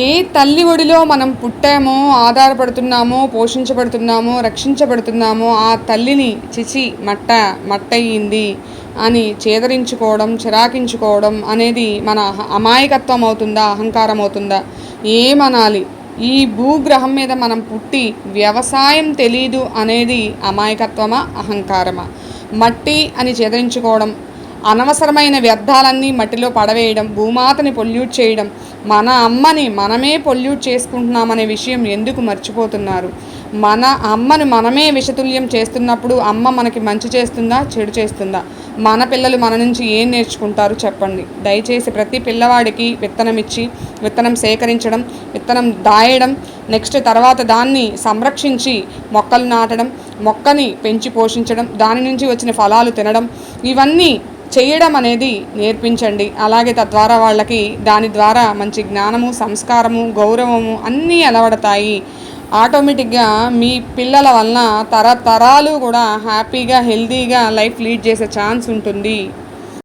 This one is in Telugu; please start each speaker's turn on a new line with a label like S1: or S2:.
S1: ఏ తల్లి ఒడిలో మనం పుట్టామో ఆధారపడుతున్నామో పోషించబడుతున్నామో రక్షించబడుతున్నామో ఆ తల్లిని చిచి మట్ట మట్టయింది అని చేదరించుకోవడం చిరాకించుకోవడం అనేది మన అమాయకత్వం అవుతుందా అహంకారం అవుతుందా? ఏమనాలి? ఈ భూగ్రహం మీద మనం పుట్టి వ్యవసాయం తెలీదు అనేది అమాయకత్వమా అహంకారమా? మట్టి అని చేదరించుకోవడం అనవసరమైన వ్యర్థాలన్నీ మట్టిలో పడవేయడం భూమాతని పొల్యూట్ చేయడం మన అమ్మని మనమే పొల్యూట్ చేసుకుంటున్నామనే విషయం ఎందుకు మర్చిపోతున్నారు? మన అమ్మను మనమే విషతుల్యం చేస్తున్నప్పుడు అమ్మ మనకి మంచి చేస్తుందా చెడు చేస్తుందా? మన పిల్లలు మన నుంచి ఏం నేర్చుకుంటారు చెప్పండి. దయచేసి ప్రతి పిల్లవాడికి విత్తనం ఇచ్చి విత్తనం సేకరించడం విత్తనం దాయడం నెక్స్ట్ తర్వాత దాన్ని సంరక్షించి మొక్కలు నాటడం మొక్కని పెంచి పోషించడం దాని నుంచి వచ్చిన ఫలాలు తినడం ఇవన్నీ చేయడం అనేది నేర్పించండి. అలాగే తద్వారా వాళ్ళకి దాని ద్వారా మంచి జ్ఞానము సంస్కారము గౌరవము అన్నీ అలవడతాయి. ఆటోమేటిక్గా మీ పిల్లల వలన తరతరాలు కూడా హ్యాపీగా హెల్తీగా లైఫ్ లీడ్ చేసే ఛాన్స్ ఉంటుంది.